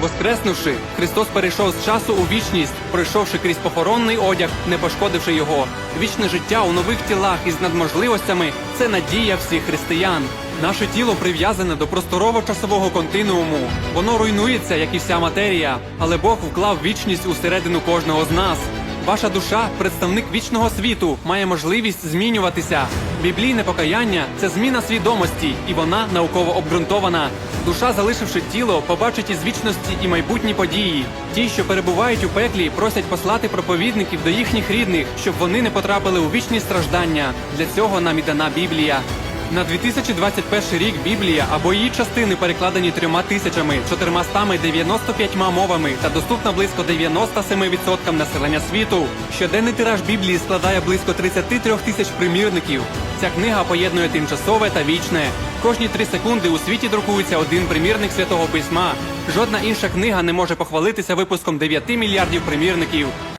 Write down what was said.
Воскреснувши, Христос перейшов з часу у вічність, пройшовши крізь похоронний одяг, не пошкодивши його. Вічне життя у нових тілах із надможливостями це надія всіх християн. Наше тіло прив'язане до просторово-часового континууму. Воно руйнується, як і вся матерія, але Бог вклав вічність усередину кожного з нас. Ваша душа, представник вічного світу, має можливість змінюватися. Біблійне покаяння це зміна свідомості, і вона науково обґрунтована. Душа, залишивши тіло, побачить із вічності і майбутні події. Ті, що перебувають у пеклі, просять послати проповідників до їхніх рідних, щоб вони не потрапили у вічні страждання. Для цього нам і дана Біблія. На 2021 рік Біблія або її частини перекладені трьома тисячами 495 мовами та доступна близько 97% населення світу. Щоденний тираж Біблії складає близько 33 тисяч примірників. Ця книга поєднує тимчасове та вічне. Кожні три секунди у світі друкується один примірник святого письма. Жодна інша книга не може похвалитися випуском 9 мільярдів примірників.